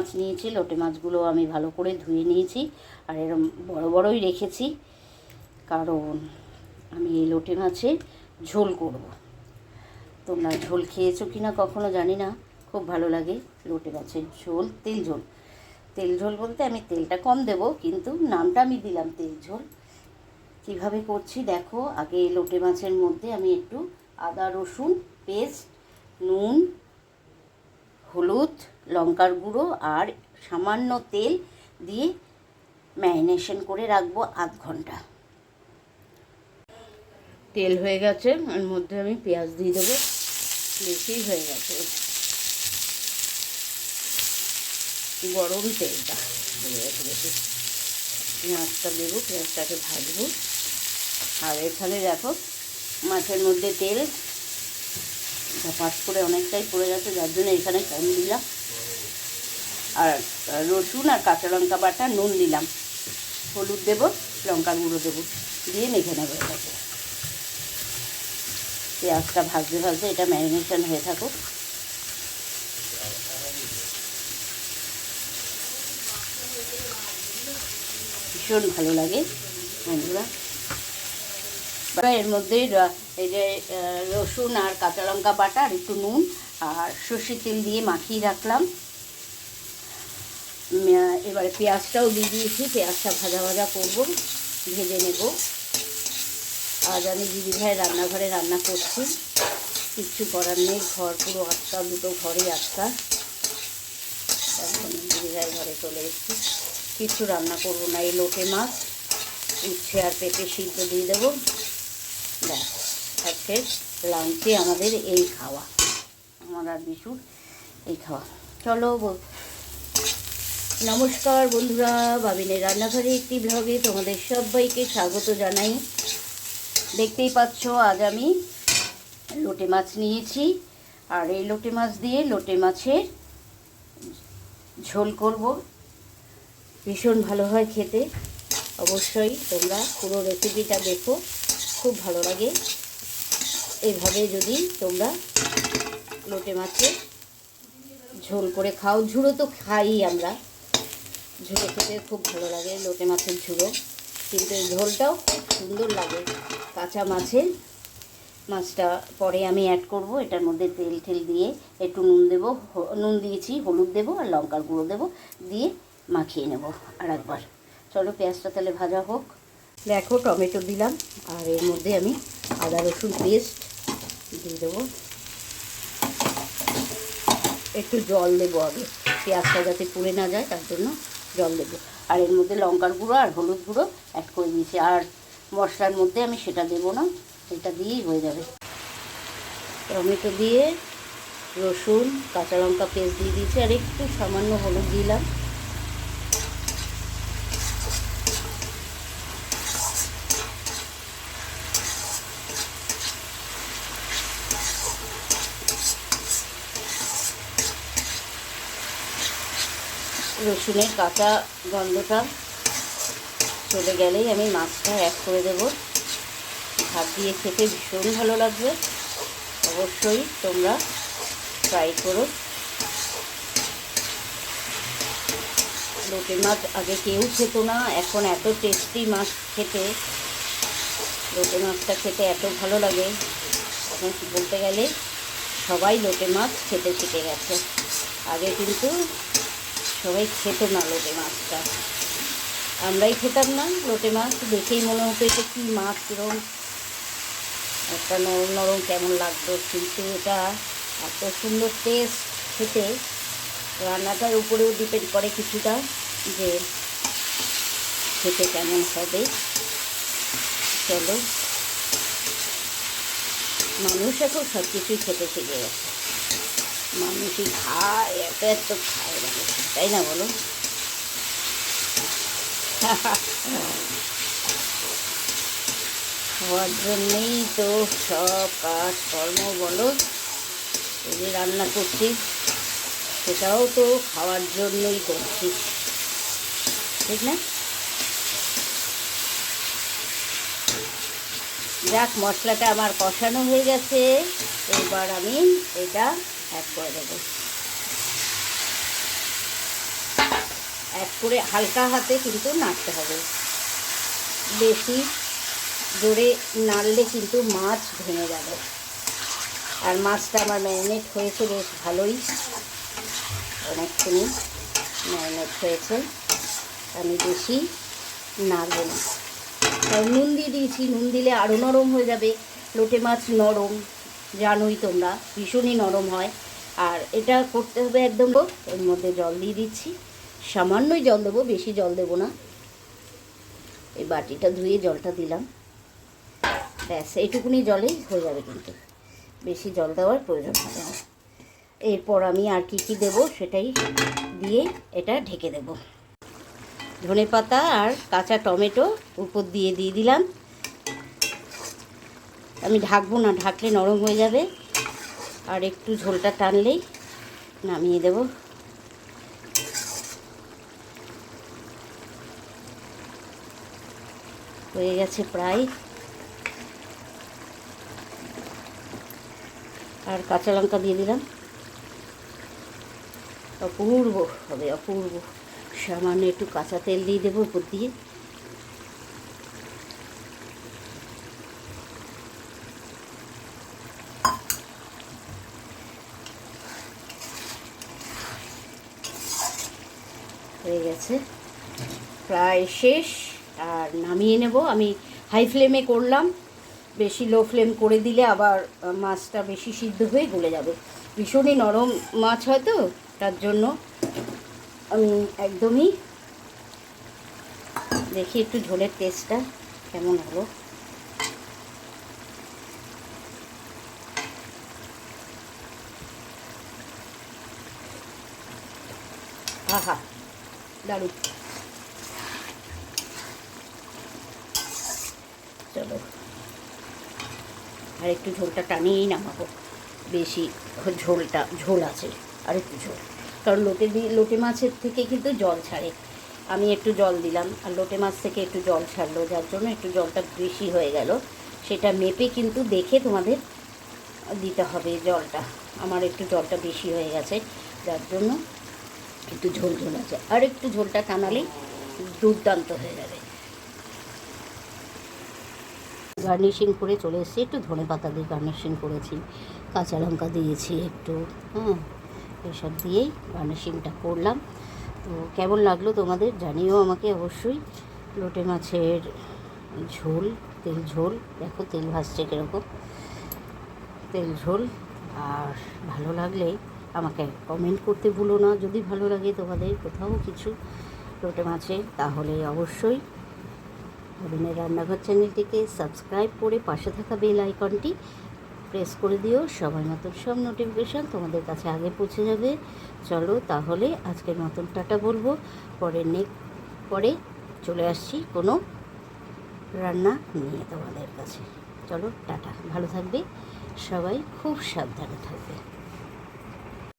মাছ নিয়েছি, লোটে মাছগুলো আমি ভালো করে ধুয়ে নিয়েছি আর এরম বড় বড়ই রেখেছি। কারণ আমি এই লোটে মাছের ঝোল করব। তোমরা ঝোল খেয়েছো কি না কখনো জানি না। খুব ভালো লাগে লোটে মাছের ঝোল, তেল ঝোল। তেল ঝোল বলতে আমি তেলটা কম দেব, কিন্তু নামটা আমি দিলাম তেল ঝোল। কীভাবে করছি দেখো, আগে লোটে মাছের মধ্যে আমি একটু আদা রসুন, পেস্ট, নুন, হলুদ লঙ্কার গুঁড়ো আর সামান্য তেল দিয়ে ম্যারিনেশন করে রাখব আধ ঘণ্টা। তেল হয়ে গেছে, এর মধ্যে আমি পেঁয়াজ দিয়ে দেবো। বেশি হয়ে গেছে। গরম তেলটা হয়ে গেছে বেশি। পেঁয়াজটা দেবো, পেঁয়াজটাকে ভাজবো। আর এখানে দেখো, মাছের মধ্যে তেল পাঁচ করে অনেকটাই পড়ে গেছে, যার জন্য এখানে কম দিলাম। আর রসুন আর কাঁচা লঙ্কা বাটা, নুন দিলাম। হলুদ দেবো, লঙ্কার গুঁড়ো দেবো, দিয়ে মেখে নেব এটাকে। পেঁয়াজটা ভাজতে ভাজতে এটা ম্যারিনেশন হয়ে থাকুক। ভীষণ ভালো লাগে, বন্ধুরা। এর মধ্যে এই যে রসুন আর কাঁচা লঙ্কা বাটা আর একটু নুন আর সর্ষে তেল দিয়ে মাখিয়ে রাখলাম। এবারে পেঁয়াজটাও দিয়ে দিয়েছি, পেঁয়াজটা ভাজা ভাজা করব, ভেজে নেব। আজ আমি দিদি ভাই রান্নাঘরে রান্না করছি। কিচ্ছু করার নেই, ঘর পুরো আটকা দুটো ঘরে আটকা এখন দিদি ভাই ঘরে চলে এসেছি। কিছু রান্না করব না, এই লোটে মাছ। উচ্ছে আর পেঁপে সিদ্ধ দিয়ে দেবো। ব্যাস, আজকে লাঞ্চে আমাদের এই খাওয়া। আমার আর বিশুর এই খাওয়া। চলো নমস্কার বন্ধুরা, বাবিনের রান্নাঘরে একটি ব্লগে তোমাদের সবাইকে স্বাগত জানাই। দেখতেই পাচ্ছ, আজ আমি লোটে মাছ নিয়েছি। আর এই লোটে মাছ দিয়ে লোটে মাছের ঝোল করব। ভীষণ ভালো হয় খেতে। অবশ্যই তোমরা পুরো রেসিপিটা দেখো, খুব ভালো লাগে। এভাবে যদি তোমরা লোটে মাছের ঝোল করে খাও। ঝুড়ো তো খাই আমরা। ঝুড়ো খেতে খুব ভালো লাগে, লোটে মাছের ঝুড়ো কিন্তু এই ঝোলটাও খুব সুন্দর লাগে। কাঁচা মাছের মাছটা পরে আমি অ্যাড করব, এটার মধ্যে তেল ঠেল দিয়ে একটু নুন দেবো নুন দিয়েছি, হলুদ দেবো আর লঙ্কার গুঁড়ো দেবো, দিয়ে মাখিয়ে নেব আর একবার। চলো পেঁয়াজটা তাহলে ভাজা হোক। দেখো টমেটো দিলাম, আর এর মধ্যে আমি আদা, রসুন পেস্ট দিয়ে দেবো। একটু জল দেবো আগে, পেঁয়াজটা যাতে পুড়ে না যায়, তার জন্য জল দেবো। আর এর মধ্যে লঙ্কার গুঁড়ো আর হলুদ গুঁড়ো অ্যাড করে দিয়েছি। আর মশলার মধ্যে আমি সেটা দেবো না, সেটা দিয়েই হয়ে যাবে। টমেটো দিয়ে রসুন, কাঁচা লঙ্কা পেস্ট দিয়ে দিয়েছি। আর একটু সামান্য হলুদ দিলাম। রসুনের কাঁচা গন্ধটা চলে গেলেই আমি মাছটা অ্যাড করে দেবো। ভাত দিয়ে খেতে ভীষণ ভালো লাগবে। অবশ্যই তোমরা ট্রাই করো। লোটে মাছ আগে কেউ খেত না, এখন এত টেস্টি মাছ খেতে। লোটে মাছটা খেতে এত ভালো লাগে। এখন বলতে গেলে সবাই লোটে মাছ খেতে শিখে গেছে। আগে কিন্তু সবাই খেত না লোটে মাছটা। আমরাই খেতাম না, লোটে মাছ দেখেই মনে হতো এটা কী মাছ, কিরম একটা নরম নরম কেমন লাগতো। কিন্তু এটা এত সুন্দর টেস্ট খেতে, রান্নাটার উপরেও ডিপেন্ড করে কিছুটা যে খেতে কেমন হবে। চলো, মানুষ এখন সব কিছুই খেতে শিখে গেছে। মানুষই খায়, এত এত খায় মানুষ। তাই না বলো? খাওয়ার জন্যেই তো সব কাজ কর্ম বলো, এই যে রান্না করছি, সেটাও তো খাওয়ার জন্যই করছি, ঠিক না? যাক, মশলাটা আমার কষানো হয়ে গেছে, এবার আমি এটা অ্যাড করে দেবো। এক করে হালকা হাতে কিন্তু নাড়তে হবে। বেশি জোরে নাড়লে কিন্তু মাছ ভেঙে যাবে। আর মাছটা আমার ম্যারিনেট হয়েছে বেশ ভালোই। অনেকক্ষণই ম্যারিনেট হয়েছে। আমি বেশি নাড়ব না। আর নুন দিয়ে দিয়েছি, নুন দিলে আরও নরম হয়ে যাবে। লোটে মাছ নরম, জানোই তোমরা, ভীষণই নরম হয়। আর এটা করতে হবে একদম। এর মধ্যে জল দিয়ে দিচ্ছি। সামান্যই জল দেবো, বেশি জল দেবো না। এই বাটিটা ধুয়ে জলটা দিলাম। ব্যাস, এইটুকুনি জলেই হয়ে যাবে কিন্তু। বেশি জল দেওয়ার প্রয়োজন হবে এরপর আমি আর কি কি দেব সেটাই দিয়ে এটা ঢেকে দেব। ধনে পাতা আর কাঁচা টমেটো উপর দিয়ে দিয়ে দিলাম। আমি ঢাকবো না, ঢাকলে নরম হয়ে যাবে। আর একটু ঝোলটা টানলেই নামিয়ে দেব। হয়ে গেছে প্রায়। আর কাঁচা লঙ্কা দিয়ে দিলাম। অপূর্ব হবে, অপূর্ব। সামান্য একটু কাঁচা তেল দিয়ে দেবো উপর দিয়ে। হয়ে গেছে। প্রায় শেষ। আর নামিয়ে নেব। আমি হাই ফ্লেমে করলাম। বেশি লো ফ্লেম করে দিলে আবার মাছটা বেশি সিদ্ধ হয়ে গলে যাবে। ভীষণই নরম মাছ হয় তো, তার জন্য আমি একদমই দেখি একটু ঝোলের টেস্টটা কেমন হলো। আহা, দারুণ চলো আর একটু ঝোলটা টানিয়েই নামাবো। বেশি ঝোলটা, ঝোল আছে, আর একটু ঝোল। কারণ লোটে লোটে মাছের থেকে কিন্তু জল ছাড়ে। আমি একটু জল দিলাম, আর লোটে মাছ থেকে একটু জল ছাড়লো, যার জন্য একটু জলটা বেশি হয়ে গেল। সেটা মেপে কিন্তু দেখে তোমাদের দিতে হবে জলটা। আমার একটু জলটা বেশি হয়ে গেছে, যার জন্য একটু ঝোল ঝোল আছে আর একটু ঝোলটা টানালেই দুর্দান্ত হয়ে যাবে। গার্নিশিং করে চলে এসেছি। একটু ধনে পাতা দিয়ে গার্নিশিং করেছি। কাঁচা লঙ্কা দিয়েছি একটু হ্যাঁ এসব দিয়েই গার্নিশিংটা করলাম। তো কেমন লাগল তোমাদের জানিও আমাকে অবশ্যই। লোটে মাছের ঝোল, তেল ঝোল, দেখো তেল ভাসছে কীরকম। তেল ঝোল, আর ভালো লাগলে আমাকে কমেন্ট করতে ভুলো না। যদি ভালো লাগে তোমাদের কোথাও কিছু লোটে মাছে, তাহলে অবশ্যই হরিণের রান্নাঘর চ্যানেলটিকে সাবস্ক্রাইব করে পাশে থাকা বেল আইকনটি প্রেস করে দিও। সবার মতন সব নোটিফিকেশান তোমাদের কাছে আগে পৌঁছে যাবে। চলো তাহলে আজকের মতন টাটা বলব। পরে নেক পরে চলে আসছি কোনো রান্না নিয়ে তোমাদের কাছে। চলো টাটা, ভালো থাকবে। সবাই খুব সাবধানে থাকবে।